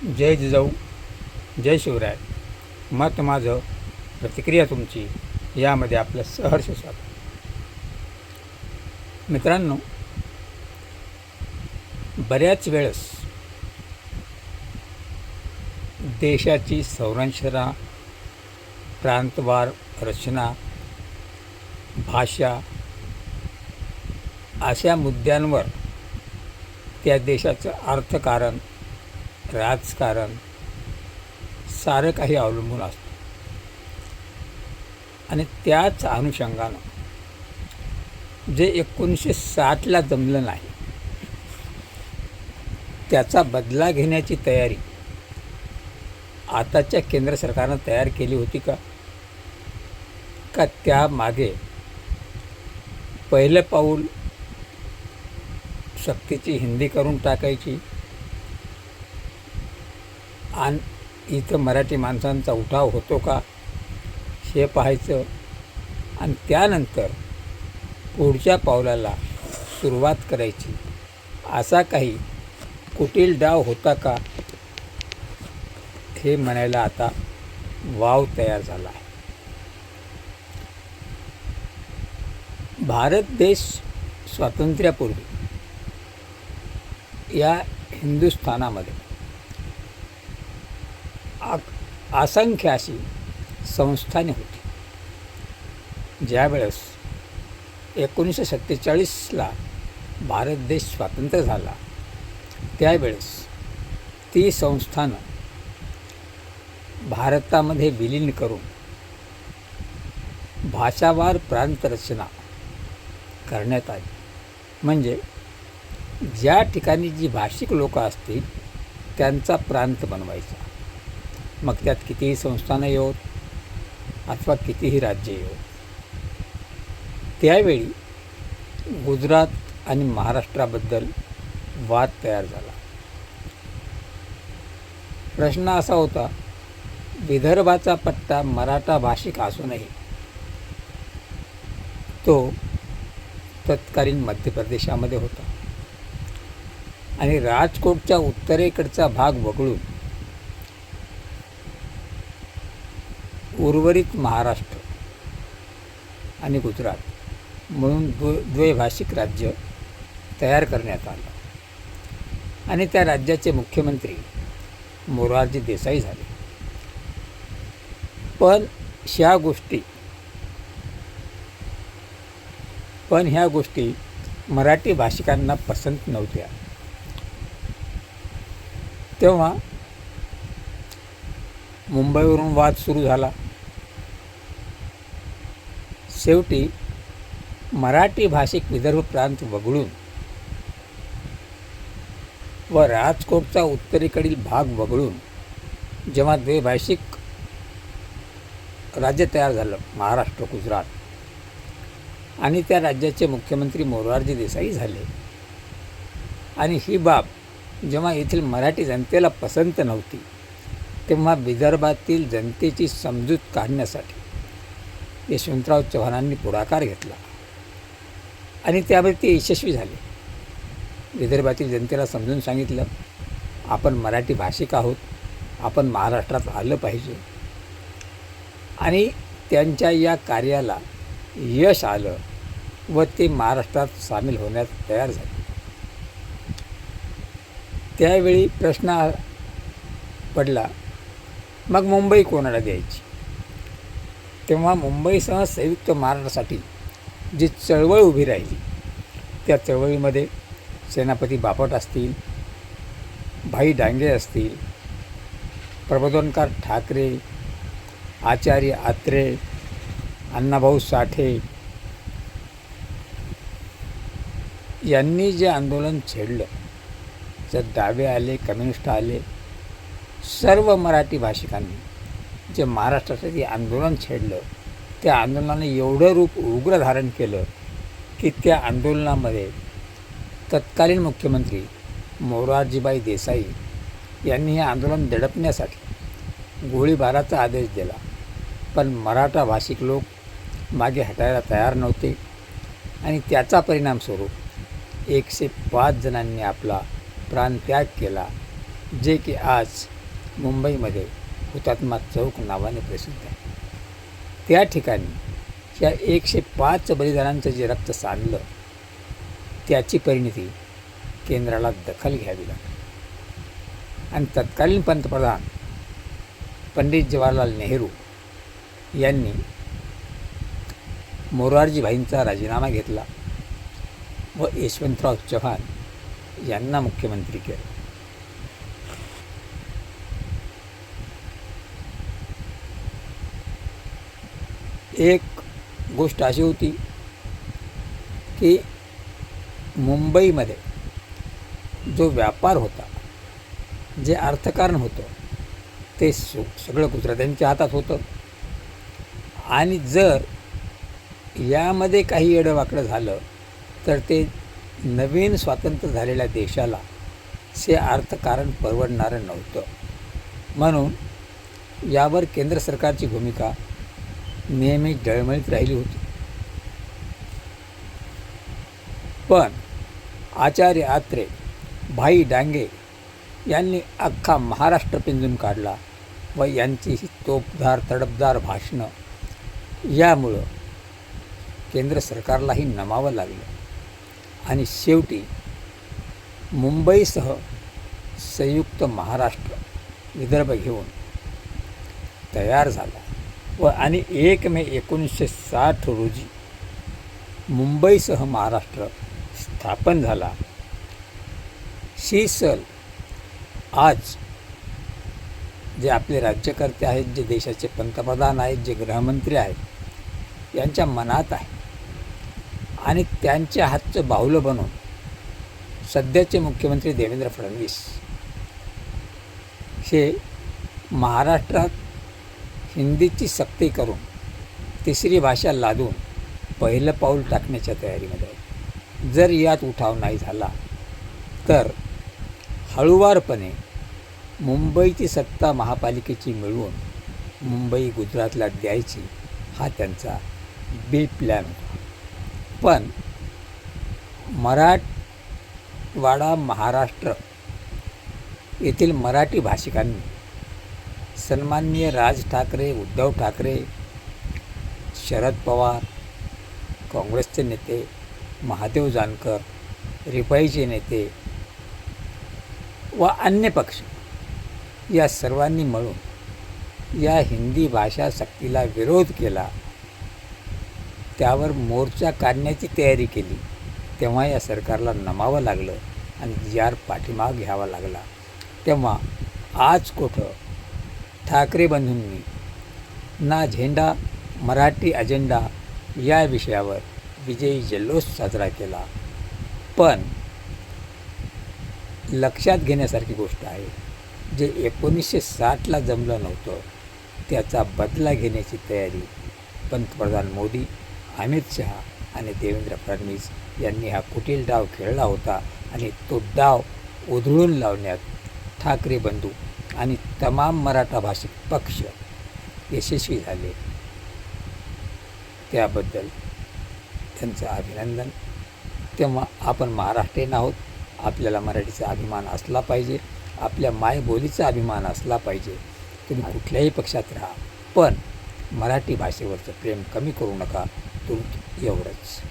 जय जिजाऊ जय शिवराय. मत माझं प्रतिक्रिया तुमची यामध्ये आपलं सहर्ष स्वागत. मित्रांनो बऱ्याच वेळेस देशाची संरचना प्रांतवार रचना भाषा अशा मुद्द्यांवर त्या देशाचं अर्थकारण राजकारण सारं काही अवलंबून असतं. आणि त्याच अनुषंगानं जे एकोणीसशे साठला जमलं नाही त्याचा बदला घेण्याची तयारी आताच्या केंद्र सरकारनं तयार केली होती का? का त्यामागे पहिलं पाऊल सक्तीची हिंदी करून टाकायची? आणि इथं मराठी माणसांचा उठाव होतो का? हे पाहायचं. आणि त्यानंतर पुढच्या पावलाला सुरुवात करायची. असा काही कुटील डाव होता का? हे म्हणायला आता वाव तयार झाला आहे. भारत देश स्वातंत्र्यापूर्वी या हिंदुस्थानामध्ये असंख्य अशी संस्थाने होती. ज्यावेळेस एकोणीसशे सत्तेचाळीसला भारत देश स्वातंत्र्य झाला त्यावेळेस ती संस्थानं भारतामध्ये विलीन करून भाषावार प्रांतरचना करण्यात आली. म्हणजे ज्या ठिकाणी जी भाषिक लोकं असतील त्यांचा प्रांत बनवायचा. मग त्यात कितीही संस्थानं येऊत अथवा कितीही राज्य येऊत त्यावेळी गुजरात आणि महाराष्ट्राबद्दल वाद तयार झाला. प्रश्न असा होता विदर्भाचा पट्टा मराठा भाषिक असूनही तो तत्कालीन मध्य प्रदेशामध्ये होता. आणि राजकोटच्या उत्तरेकडचा भाग वगळून उर्वरित महाराष्ट्र आणि गुजरात म्हणून द्व द्वैभाषिक राज्य तयार करण्यात आलं. आणि त्या राज्याचे मुख्यमंत्री मोरारजी देसाई झाले. पण ह्या गोष्टी पण ह्या गोष्टी मराठी भाषिकांना पसंत नव्हत्या. तेव्हा मुंबईवरून वाद सुरू झाला. शेवटी मराठी भाषिक विदर्भ प्रांत वगळून व राजकोटचा उत्तरेकडील भाग वगळून जेव्हा द्वैभाषिक राज्य तयार झालं महाराष्ट्र गुजरात आणि त्या राज्याचे मुख्यमंत्री मोरारजी देसाई झाले. आणि ही बाब जेव्हा येथील मराठी जनतेला पसंत नव्हती तेव्हा विदर्भातील जनतेची समजूत काढण्यासाठी यशवंतराव चव्हाणांनी पुढाकार घेतला. आणि त्यामध्ये ते यशस्वी झाले. विदर्भातील जनतेला समजून सांगितलं आपण मराठी भाषिक आहोत. आपण महाराष्ट्रात आलं पाहिजे. आणि त्यांच्या या कार्याला यश आलं व ते महाराष्ट्रात सामील होण्यास तयार झाले. त्यावेळी प्रश्न पडला मग मुंबई कोणाला द्यायची? तेव्हा मुंबईसह संयुक्त महाराष्ट्रासाठी जी चळवळ उभी राहिली त्या चळवळीमध्ये सेनापती बापट असतील भाई डांगे असतील प्रबोधनकार ठाकरे आचार्य आत्रे अण्णाभाऊ साठे यांनी जे आंदोलन छेडलं जर डावे आले कम्युनिस्ट आले सर्व मराठी भाषिकांनी जे महाराष्ट्रासाठी आंदोलन छेडलं त्या आंदोलनाने एवढं रूप उग्र धारण केलं की त्या आंदोलनामध्ये तत्कालीन मुख्यमंत्री मोरारजीबाई देसाई यांनी हे आंदोलन दडपण्यासाठी गोळीबाराचा आदेश दिला. पण मराठा भाषिक लोक मागे हटायला तयार नव्हते आणि त्याचा परिणामस्वरूप एकशे पाच जणांनी आपला प्राणत्याग केला जे की आज मुंबईमध्ये हुतात्मा चौक नावाने प्रसिद्ध आहे. त्या ठिकाणी या एकशे पाच बलिदानांचं जे रक्त सांडलं त्याची परिणिती केंद्राला दखल घ्यावी लागली. आणि तत्कालीन पंतप्रधान पंडित जवाहरलाल नेहरू यांनी मोरारजीभाईंचा राजीनामा घेतला व यशवंतराव चव्हाण यांना मुख्यमंत्री केलं. एक गोष्ट अशी होती की मुंबईमध्ये जो व्यापार होता जे अर्थकारण होतं ते सु सगळं गुजरात्यांच्या हातात होतं. आणि जर यामध्ये काही येडंवाकडं झालं तर ते नवीन स्वातंत्र्य झालेल्या देशाला से अर्थकारण परवडणारं नव्हतं. म्हणून यावर केंद्र सरकारची भूमिका नेहमी डळमळीत राहिली होती. पण आचार्य आत्रे भाई डांगे यांनी अख्खा महाराष्ट्र पिंजून काढला व यांची ही तोपदार तडपदार भाषणं यामुळं केंद्र सरकारलाही नमावं लागलं. आणि शेवटी मुंबईसह संयुक्त महाराष्ट्र विदर्भ घेऊन तयार झाला. व आणि एक मे एकोणीसशे साठ रोजी मुंबईसह महाराष्ट्र स्थापन झाला. शी सल आज जे आपले राज्यकर्ते आहेत जे देशाचे पंतप्रधान आहेत जे गृहमंत्री आहेत यांच्या मनात आहे. आणि त्यांच्या हातचं बाहुलं बनून सध्याचे मुख्यमंत्री देवेंद्र फडणवीस हे महाराष्ट्रात हिंदीची सक्ती करून तिसरी भाषा लादून पहिलं पाऊल टाकण्याच्या तयारीमध्ये आहे. जर यात उठाव नाही झाला तर हळुवारपणे मुंबईची सत्ता महापालिकेची मिळवून मुंबई गुजरातला द्यायची हा त्यांचा बी प्लॅन होता. पण मराठवाडा महाराष्ट्र येथील मराठी भाषिकांनी सन्माननीय राज ठाकरे उद्धव ठाकरे शरद पवार काँग्रेसचे नेते महादेव जानकर रिपाईचे नेते व अन्य पक्ष या सर्वांनी मिळून या हिंदी भाषा सक्तीला विरोध केला. त्यावर मोर्चा काढण्याची तयारी केली. तेव्हा या सरकारला नमावं लागलं आणि जी आर पाठीमाग घ्यावा लागला. तेव्हा आज कुठं ठाकरे बंधूंनी ना झेंडा मराठी अजेंडा या विषयावर विजयी जल्लोष साजरा केला. पण लक्षात घेण्यासारखी गोष्ट आहे जे एकोणीसशे साठला जमलं नव्हतं त्याचा बदला घेण्याची तयारी पंतप्रधान मोदी अमित शहा आणि देवेंद्र फडणवीस यांनी हा कुटील डाव खेळला होता आणि तो डाव उधळून लावण्यात ठाकरे बंधू आणि तमाम मराठा भाषिक पक्ष यशस्वी झाले. त्याबद्दल त्यांचं अभिनंदन. तेव्हा आपण महाराष्ट्रीयन आहोत. आपल्याला मराठीचा अभिमान असला पाहिजे. आपल्या मायबोलीचा अभिमान असला पाहिजे. तुम्ही कुठल्याही पक्षात राहा. पण मराठी भाषेवरचं प्रेम कमी करू नका. तुम एवढंच.